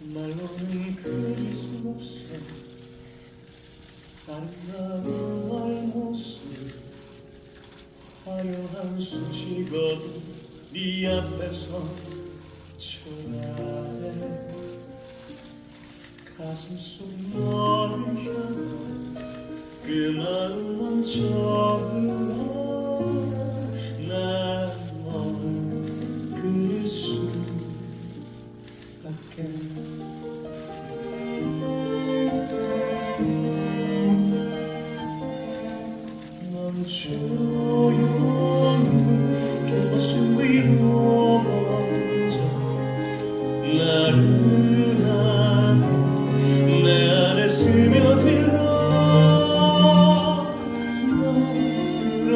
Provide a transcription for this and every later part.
말로는 그릴 수 없어. 아름다운 너의 모습 화려한 수식어도 네 앞에서 초라해 가슴 속 说。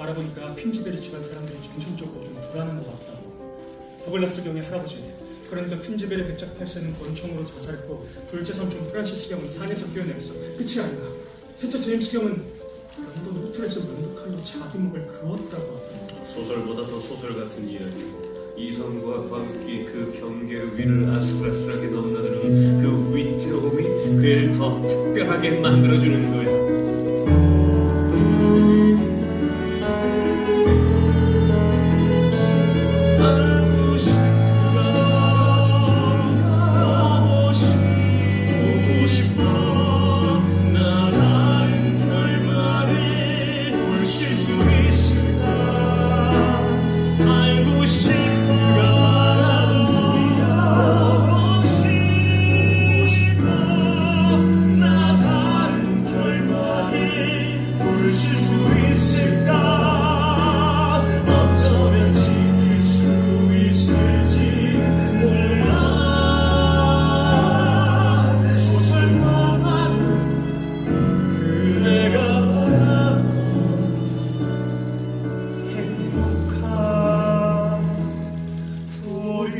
알아보니까 퀸즈베리 집안 사람들이 정신적으로 좀 불안한 것 같다고. 더글라스 경의 할아버지. 그러니까 퀸즈베리 백작 8세는 권총으로 자살했고 둘째 삼촌 프란시스 경은 산에서 뛰어내렸어. 끝이 아닌가. 셋째 제임스 경은 런던 호텔에서 면도칼로 자기 목을 그었다고 하더라고. 소설보다 더 소설 같은 이야기고 이성과 광기 그 경계의 위를 아슬아슬하게 넘나드는 그 위태로움이 그를 더 특별하게 만들어주는 거야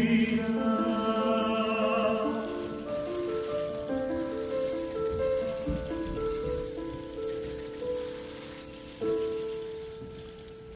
You.